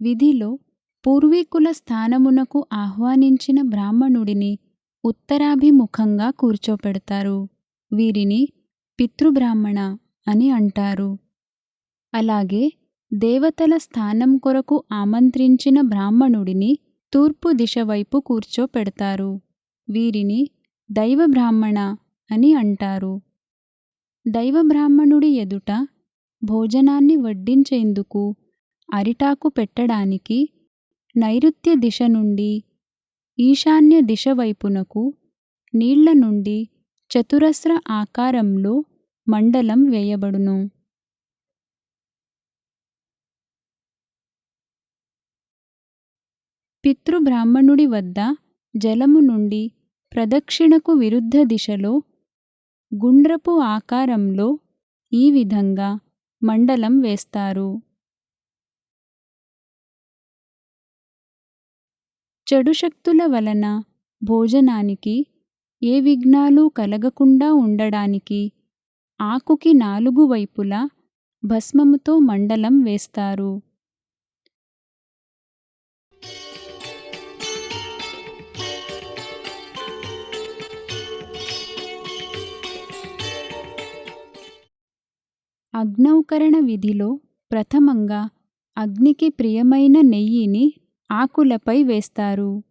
విధిలో పూర్వీకుల స్థానమునకు ఆహ్వానించిన బ్రాహ్మణుడిని ఉత్తరాభిముఖంగా కూర్చోపెడతారు. వీరిని పితృబ్రాహ్మణ అని అంటారు. అలాగే దేవతల స్థానం కొరకు ఆమంత్రించిన బ్రాహ్మణుడిని తూర్పు దిశ వైపు కూర్చోపెడతారు. వీరిని దైవ బ్రాహ్మణ అని అంటారు. దైవ బ్రాహ్మణుడి ఎదుట భోజనాన్ని వడ్డించేందుకు అరిటాకు పెట్టడానికి నైరుత్య దిశ నుండి ఈశాన్య దిశ వైపునకు నీళ్ళ నుండి చతురస్ర ఆకారంలో మండలం వేయబడును. పితృబ్రాహ్మణుడి వద్ద జలము నుండి ప్రదక్షిణకు విరుద్ధ దిశలో గుండ్రపు ఆకారంలో ఈ విధంగా మండలం వేస్తారు. చెడు శక్తుల వలన భోజనానికి ఏ విఘ్నాలు కలగకుండా ఉండడానికి ఆకుకి నాలుగు వైపులా భస్మముతో మండలం వేస్తారు. అగ్నౌకరణ విధిలో ప్రథమంగా అగ్నికి ప్రియమైన నెయ్యిని ఆకులపై వేస్తారు.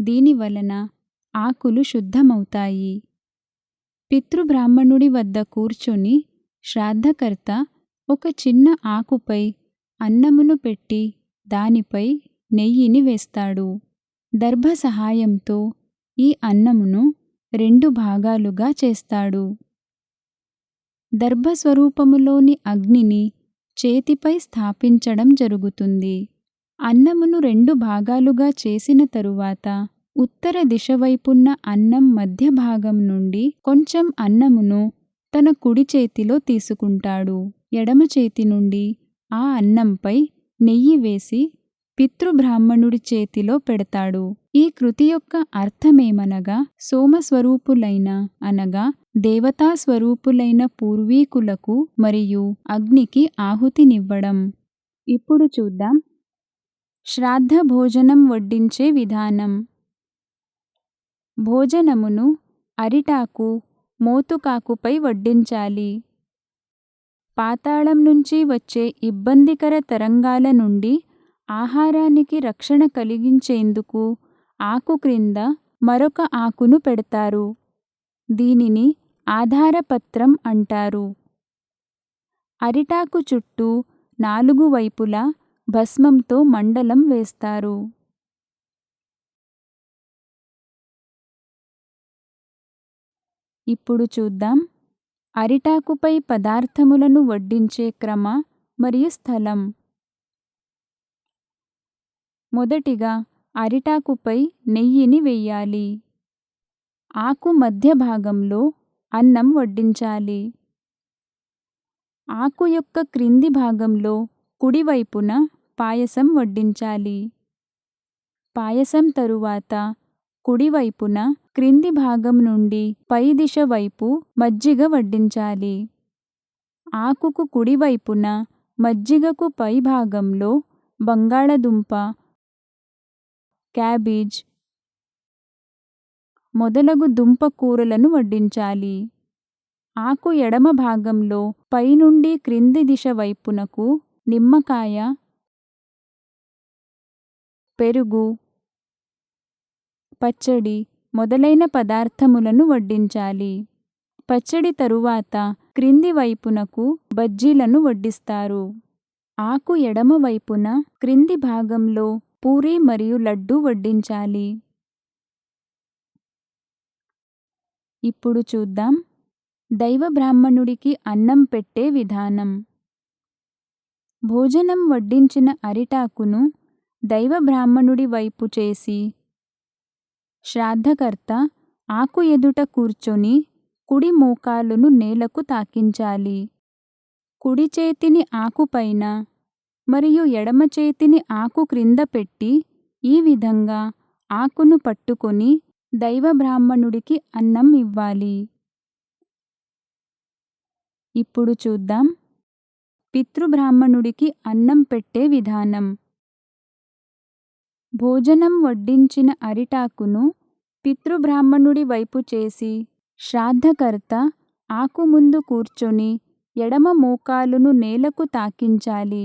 దీనివలన ఆకులు శుద్ధమవుతాయి. పితృబ్రాహ్మణుడి వద్ద కూర్చొని శ్రాద్ధకర్త ఒక చిన్న ఆకుపై అన్నమును పెట్టి దానిపై నెయ్యిని వేస్తాడు. దర్భ సహాయంతో ఈ అన్నమును రెండు భాగాలుగా చేస్తాడు. దర్భ స్వరూపములోని అగ్నిని చేతిపై స్థాపించడం జరుగుతుంది. అన్నమును రెండు భాగాలుగా చేసిన తరువాత ఉత్తర దిశవైపున్న అన్నం మధ్య భాగం నుండి కొంచెం అన్నమును తన కుడి చేతిలో తీసుకుంటాడు. ఎడమ చేతి నుండి ఆ అన్నంపై నెయ్యి వేసి పితృబ్రాహ్మణుడి చేతిలో పెడతాడు. ఈ కృతి యొక్క అర్థమేమనగా సోమస్వరూపులైన అనగా దేవతా స్వరూపులైన పూర్వీకులకు మరియు అగ్నికి ఆహుతినివ్వడం. ఇప్పుడు చూద్దాం. శ్రాద్ధ భోజనం వడ్డించే విధానం. భోజనమును అరిటాకు మోతుకాకుపై వడ్డించాలి. పాతాళం నుంచి వచ్చే ఇబ్బందికర తరంగాల నుండి ఆహారానికి రక్షణ కలిగించేందుకు ఆకు క్రింద మరొక ఆకును పెడతారు. దీనిని ఆధారపత్రం అంటారు. అరిటాకు చుట్టూ నాలుగు వైపులా భస్మంతో మండలం వేస్తారు. ఇప్పుడు చూద్దాం. అరిటాకుపై పదార్థములను వడ్డించే క్రమ మరియు స్థలం. మొదటిగా అరిటాకుపై నెయ్యిని వెయ్యాలి ఆకు మధ్య భాగంలో అన్నం వడ్డించాలి. ఆకు యొక్క క్రింది భాగంలో కుడివైపున పాయసం వడ్డించాలి. పాయసం తరువాత కుడివైపున క్రింది భాగం నుండి పై దిశ వైపు మజ్జిగ వడ్డించాలి. ఆకుకు కుడివైపున మజ్జిగకు పై భాగంలో బంగాళదుంప క్యాబేజ్ మొదలగు దుంప కూరలను వడ్డించాలి. ఆకు ఎడమ భాగంలో పైనుండి క్రింది దిశ వైపునకు నిమ్మకాయ పెరుగు పచ్చడి మొదలైన పదార్థములను వడ్డించాలి. పచ్చడి తరువాత క్రింది వైపునకు బజ్జీలను వడ్డిస్తారు. ఆకు ఎడమ వైపున క్రింది భాగంలో పూరీ మరియు లడ్డు వడ్డించాలి. ఇప్పుడు చూద్దాం. దైవ బ్రాహ్మణుడికి అన్నం పెట్టే విధానం. భోజనం వడ్డించిన అరిటాకును దైవ బ్రాహ్మణుడి వైపు చేసి శ్రాద్ధకర్త ఆకు ఎదుట కూర్చొని కుడి మోకాలును నేలకు తాకించాలి. కుడి చేతిని ఆకుపైన మరియు ఎడమ చేతిని ఆకు క్రింద పెట్టి ఈ విధంగా ఆకును పట్టుకొని దైవ బ్రాహ్మణుడికి అన్నం ఇవ్వాలి. ఇప్పుడు చూద్దాం. పితృబ్రాహ్మణుడికి అన్నం పెట్టే విధానం. భోజనం వడ్డించిన అరిటాకును పితృబ్రాహ్మణుడి వైపు చేసి శ్రాద్ధకర్త ఆకు ముందు కూర్చొని ఎడమ మోకాలును నేలకు తాకించాలి.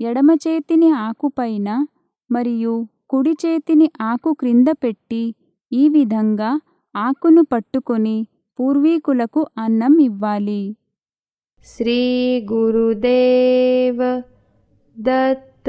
ఎడమ చేతిని ఆకుపైన మరియు కుడి చేతిని ఆకు క్రింద పెట్టి ఈ విధంగా ఆకును పట్టుకొని పూర్వీకులకు అన్నం ఇవ్వాలి. శ్రీ గురుదేవ దత్త